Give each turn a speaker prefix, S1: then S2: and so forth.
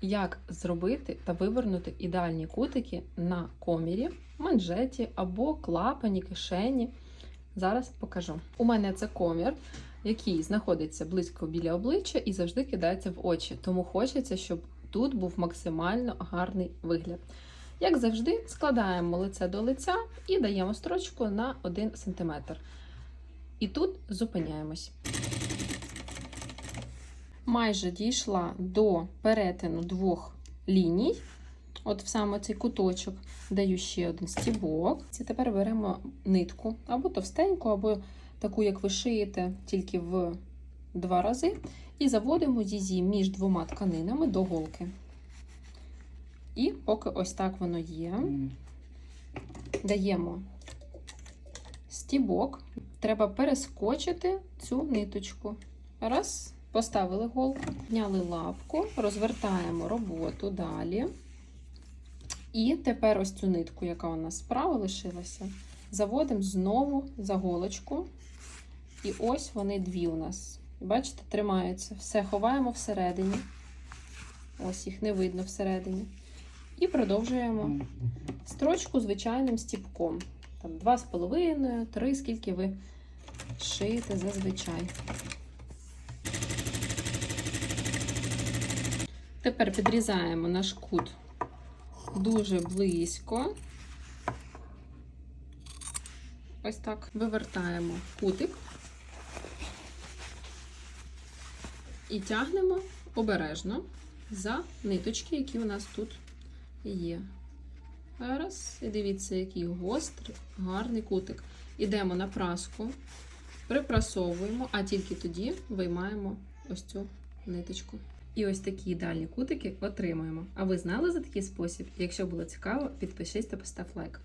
S1: Як зробити та вивернути ідеальні кутики на комірі, манжеті або клапані, кишені. Зараз покажу. У мене це комір, який знаходиться близько біля обличчя і завжди кидається в очі. Тому хочеться, щоб тут був максимально гарний вигляд. Як завжди, складаємо лице до лиця і даємо строчку на 1 см. І тут зупиняємось. Майже дійшла до перетину двох ліній. От в саме цей куточок даю ще один стібок. І тепер беремо нитку або товстеньку, або таку, як ви шиєте, тільки в два рази. І заводимо її між двома тканинами до голки. І поки ось так воно є, даємо стібок. Треба перескочити цю ниточку. Раз, поставили голку, зняли лапку, розвертаємо роботу далі. І тепер ось цю нитку, яка у нас справа лишилася, заводимо знову за голочку. І ось вони дві у нас. Бачите, тримаються. Все ховаємо всередині. Ось їх не видно всередині. І продовжуємо строчку звичайним стіпком. Там 2,5, 3, скільки ви шиєте зазвичай. Тепер підрізаємо наш кут дуже близько. Ось так вивертаємо кутик і тягнемо обережно за ниточки, які у нас тут є. Зараз, і дивіться, який гострий, гарний кутик. Ідемо на праску, припрасовуємо, а тільки тоді виймаємо ось цю ниточку. І ось такі ідеальні кутики отримуємо. А ви знали за такий спосіб? Якщо було цікаво, підпишись та постав лайк.